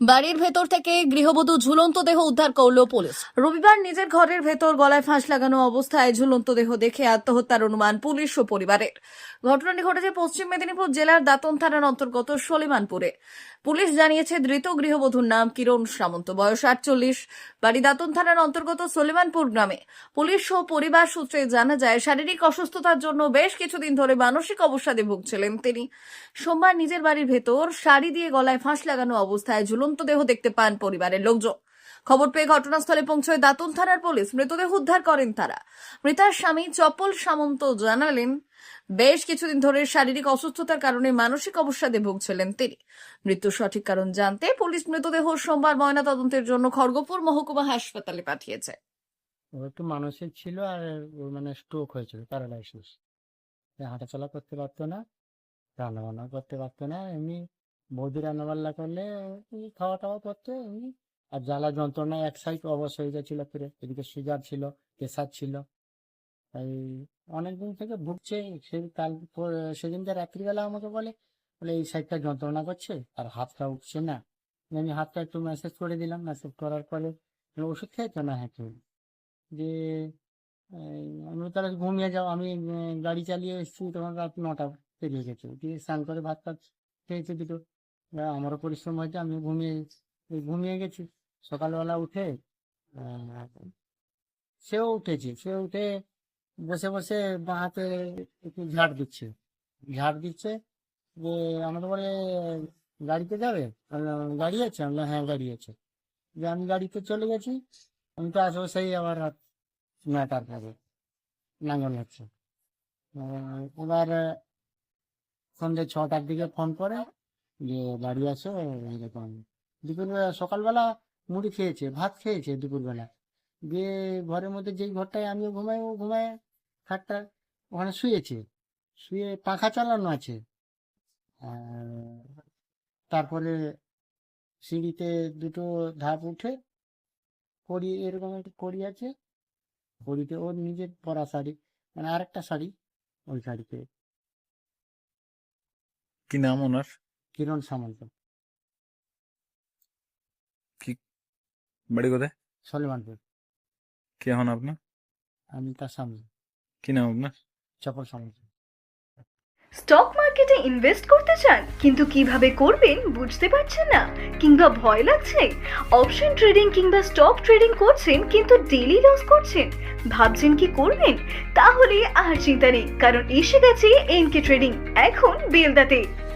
বাড়ির ভেতর থেকে গৃহবধূ ঝুলন্ত দেহ উদ্ধার করল পুলিশ। রবিবার নিজের ঘরের ভেতর গলায় ফাঁস লাগানো অবস্থায় ঝুলন্ত দেহ দেখে আত্মহত্যার অনুমান পুলিশ ও পরিবারের। ঘটনাটি ঘটেছে পশ্চিম মেদিনীপুর জেলার দাতন থানার অন্তর্গত সলিমানপুরে। পুলিশ জানিয়েছে, ধৃত গৃহবধূর নাম কিরণ সামন্ত। বয়স আটচল্লিশ, বাড়ি দাতন থানার অন্তর্গত সলিমানপুর গ্রামে। পুলিশ ও পরিবার সূত্রে জানা যায়, শারীরিক অসুস্থতার জন্য বেশ কিছুদিন ধরে মানসিক অবসাদে ভুগছিলেন তিনি। সোমবার নিজের বাড়ির ভেতর শাড়ি দিয়ে গলায় ফাঁস লাগানো অবস্থায় ঝুলন্ত দেহ দেখতে পান পরিবারের লোকজন। খবর পেয়ে ঘটনাস্থলে পৌঁছয় দাতন থানার পুলিশ। মৃতদেহ উদ্ধার করেন তারা। মৃতার স্বামী চপল সামন্ত জানালেন, বেশ কিছুদিন ধরে শারীরিক অসুস্থতার কারণে মানসিক অবসাদে ভুগছিলেন তিনি। মৃত্যুর সঠিক কারণ জানতে পুলিশ মৃতদেহ সোমবার ময়নাতদন্তের জন্য খড়গপুর মহকুমা হাসপাতালে পাঠিয়েছে। ও একটু মানসিক ছিল আর মানে স্ট্রোক হয়েছিল প্যারালাইসিস হাঁটাচলা করতে পারতো না রান্না বান্না করতে পারতো না, এমনি বৌদি রান্না বান্না করলে খাওয়া টাওয়া করতে আর জ্বালা যন্ত্রণা এক সাইড অবশ হয়ে গেছিল পুরো এদিকে সুগার ছিল প্রেশার ছিল। তাই অনেকদিন থেকে ভুগছে, সে কাল সেদিনকে রাত্রিবেলা আমাকে বলে বলে, এই সাইডটা যন্ত্রণা করছে, আর হাতটা উঠছে না। আমি হাতটা একটু মেসেজ করে দিলাম মেসেজ করার পরে ওষুধ খেয়েছো না? হ্যাঁ যে আমি তাহলে ঘুমিয়ে যাও। আমি গাড়ি চালিয়ে এসেছি, তখন রাত নটা পেরিয়ে গেছে। দিয়ে স্নান করে ভাত খেয়েছি দুটো। আমারও পরিশ্রম হয়েছে আমি ঘুমিয়ে ঘুমিয়ে গেছি, সকালবেলা উঠে সেও উঠেছে, সে উঠে বসে বসে বাঁ হাতে একটু ঝাড় দিচ্ছে। ঝাড় দিচ্ছে, যে আমাকে বলে, গাড়িতে যাবে? গাড়ি আছে? আমি হ্যাঁ গাড়ি আছে। যে আমি গাড়িতে চলে গেছি, আমি তো আসব সেই আবার রাত নয়টার পরে লাঙ্গল হচ্ছে। এবার সন্ধ্যে ছটার দিকে ফোন করে যে বাড়ি আসো এরকম দুপুরবেলা, সকালবেলা মুড়ি খেয়েছে, ভাত খেয়েছে দুপুরবেলা। দিয়ে ঘরের মধ্যে যেই ঘরটায় আমিও ঘুমাই, ও ঘুমায়, খাটটা, ওখানে শুয়েছে। শুয়ে পাখা চালানো আছে। তারপরে সিঁড়িতে দুটো ধাপ উঠে কড়ি এরকম একটা কড়ি আছে। কড়িতে ওর নিজের পরা শাড়ি মানে আরেকটা শাড়ি ওই শাড়িতে। কি নাম ওনার? কিরণ সামন্ত। বাড়ি কোথায়? সলিমানপুর। কে হন আপনার আমি তার সামনে কি নাম আপনার? চপল সামন্ত। স্টক মার্কেটে ইনভেস্ট করতে চান কিন্তু কীভাবে করবেন বুঝতে পারছেন না কিংবা ভয় লাগছে? অপশন ট্রেডিং কিংবা স্টক ট্রেডিং করছেন কিন্তু ডেলি লস করছেন ভাবছেন কি করবেন? তাহলে আর চিন্তা নেই কারণ এসে গেছে এনকে ট্রেডিং এখন বেলদাতে।